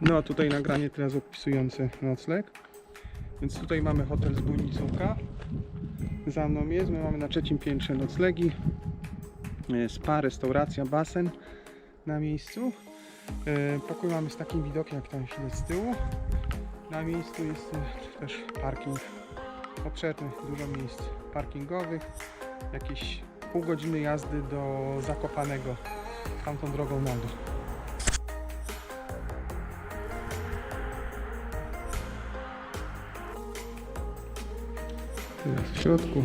No a tutaj nagranie teraz opisujące nocleg. Więc tutaj mamy hotel z Bujnicówka. Za mną jest, my mamy na trzecim piętrze noclegi. Spa, restauracja, basen na miejscu. E, Pokój mamy z takim widokiem jak tam widać z tyłu. Na miejscu jest e, też parking obszerny, dużo miejsc parkingowych. Jakieś pół godziny jazdy do Zakopanego, tamtą drogą na dół. Teraz w środku.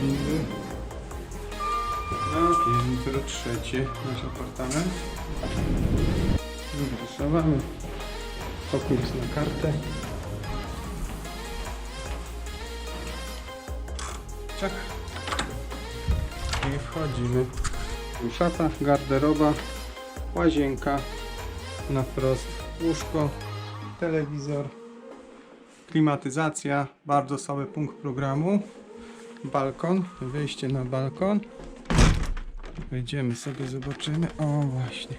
Windy. Na piętro trzecie nasz apartament. Zapraszamy. Pokój na kartę. Ciach. I wchodzimy. Tu Szata, garderoba, łazienka, na wprost łóżko, telewizor, klimatyzacja, bardzo słaby punkt programu, balkon, wyjście na balkon. Wejdziemy sobie, zobaczymy. O, właśnie.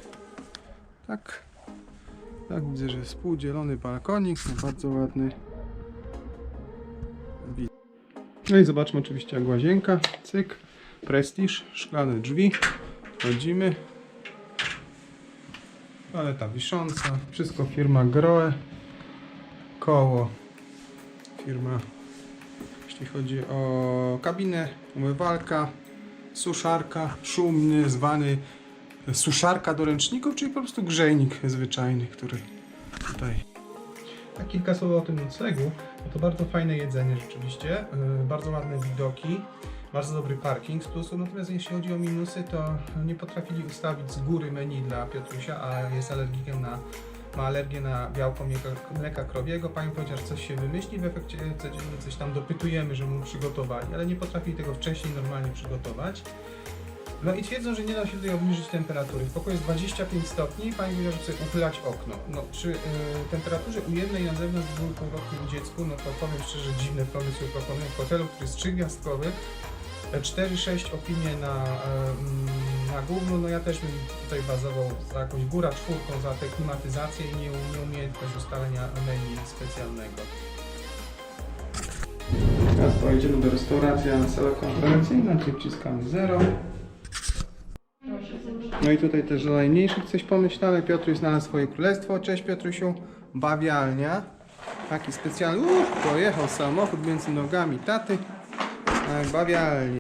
Tak. Tak, widzę, że współdzielony balkonik, no bardzo ładny. No i zobaczmy oczywiście jak łazienka. Cyk, prestiż, szklane drzwi. Wchodzimy. Paleta wisząca, wszystko firma Groe. Koło firma, jeśli chodzi o kabinę, umywalka, suszarka, szumny, zwany suszarka do ręczników, czyli po prostu grzejnik zwyczajny, który tutaj. Tak kilka słów o tym noclegu. No to bardzo fajne jedzenie rzeczywiście, yy, bardzo ładne widoki, bardzo dobry parking z plusów, natomiast jeśli chodzi o minusy, to nie potrafili ustawić z góry menu dla Piotrusia, a jest alergikiem na ma alergię na białko mleka, krowiego. Pani powiedziała, że coś się wymyśli, w efekcie codziennie coś tam dopytujemy, że mu przygotowali, ale nie potrafili tego wcześniej normalnie przygotować. No i twierdzą, że nie da się tutaj obniżyć temperatury. W pokoju jest 25 stopni, pani powiedziała, że chce uchylać okno. No przy y, temperaturze ujemnej na zewnątrz w dwuletnim dziecku, no to powiem szczerze, dziwne pomysły proponuję w hotelu, który jest trzygwiazdkowy. E, 4-6 opinie na, e, mm, na Google, no ja też bym tutaj bazował za jakąś góra czwórką za tę klimatyzację i nie, nieumiejętność ustalenia menu specjalnego. Teraz pojedziemy do restauracji, a sala konferencyjna, czyli wciskamy 0. No i tutaj też dla najmniejszych coś pomyślane. Piotruś znalazł swoje królestwo. Cześć Piotrusiu. Bawialnia. Taki specjalny. Uff, pojechał samochód między nogami taty. Tak, bawialnia.